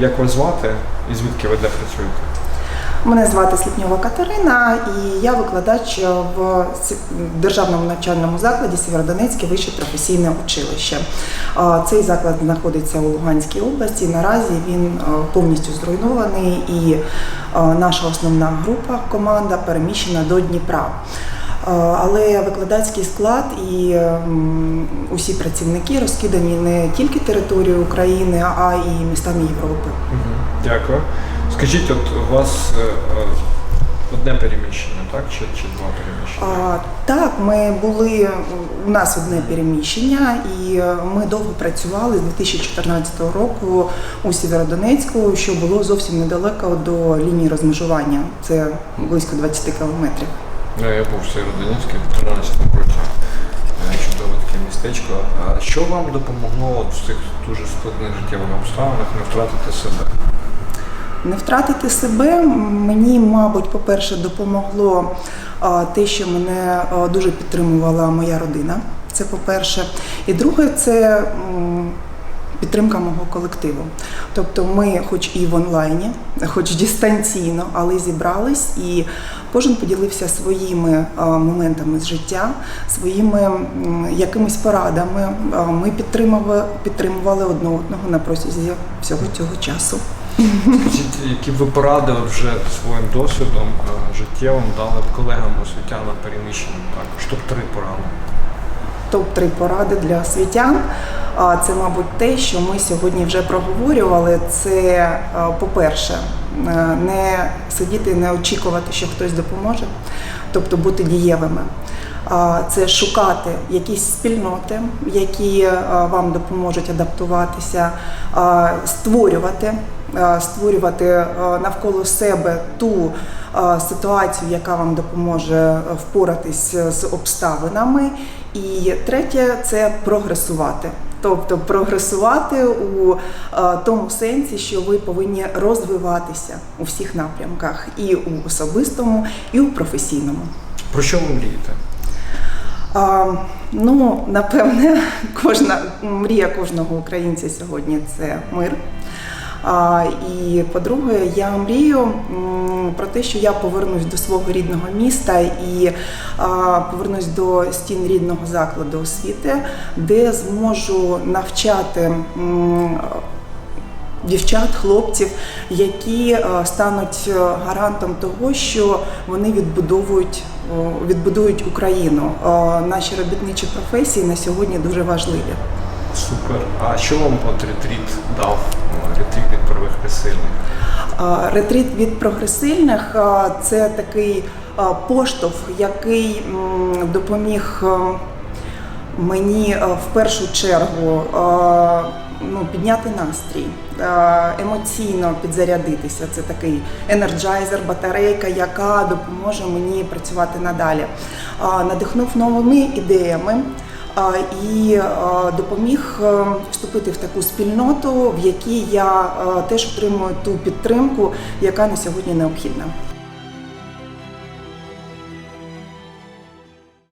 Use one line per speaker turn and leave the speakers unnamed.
Як вас звати і звідки ви де працюєте?
Мене звати Сліпньова Катерина, і я викладач в державному навчальному закладі Сєвєродонецьке вище професійне училище. Цей заклад знаходиться у Луганській області. Наразі він повністю зруйнований, і наша основна група команда переміщена до Дніпра. А, Але викладацький склад і усі працівники розкидані не тільки територією України, а й містами Європи.
Дякую. Скажіть, от у вас е, е, одне переміщення, так? Чи, чи два переміщення?
А, так, ми були у нас одне переміщення, і е, ми довго працювали з 2014 року у Сєвєродонецьку, що було зовсім недалеко до лінії розмежування. Це близько 20 кілометрів.
Ну, я був в Сєвєродонецьку в 13 році. Е, Чудове таке містечко. А що вам допомогло в цих дуже складних життєвих обставинах не втратити себе?
Не втратити себе мені, мабуть, по-перше, допомогло те, що мене дуже підтримувала моя родина. Це по-перше. І друге, це підтримка мого колективу. Тобто ми, хоч і в онлайні, хоч дистанційно, але зібрались, і кожен поділився своїми моментами з життя, своїми якимись порадами. Ми підтримували, підтримували одне одного на протязі всього цього часу.
Скажіть, які ви поради вже своїм досвідом е, життєвим дали б колегам освітянам переміщеним також? Топ-3 поради.
Топ-3 поради для освітян. Це, мабуть, те, що ми сьогодні вже проговорювали. Це, по-перше, е, не сидіти, не очікувати, що хтось допоможе, тобто бути дієвими. Це шукати якісь спільноти, які вам допоможуть адаптуватися, створювати, створювати навколо себе ту ситуацію, яка вам допоможе впоратись з обставинами. І третє це прогресувати. Тобто прогресувати у е, тому сенсі, що ви повинні розвиватися у всіх напрямках, і у особистому, і у професійному.
Про що ви мрієте?
А, ну, напевне, кожна мрія кожного українця сьогодні це мир. І по-друге, я мрію про те, що я повернусь до свого рідного міста і повернусь до стін рідного закладу освіти, де зможу навчати. Дівчат, хлопців, які е, стануть е, гарантом того, що вони відбудовують відбудують Україну. Е, Наші робітничі професії на сьогодні дуже важливі.
Супер. А що вам от ретріт дав? Е, Ретріт від?
А, Ретрит від прогресивних це такий поштовх, який допоміг мені в першу чергу ну, підняти настрій, емоційно підзарядитися. Це такий енерджайзер, батарейка, яка допоможе мені працювати надалі. Надихнув новими ідеями. І допоміг е, вступити в таку спільноту, в якій я е, теж отримую ту підтримку, яка на сьогодні необхідна.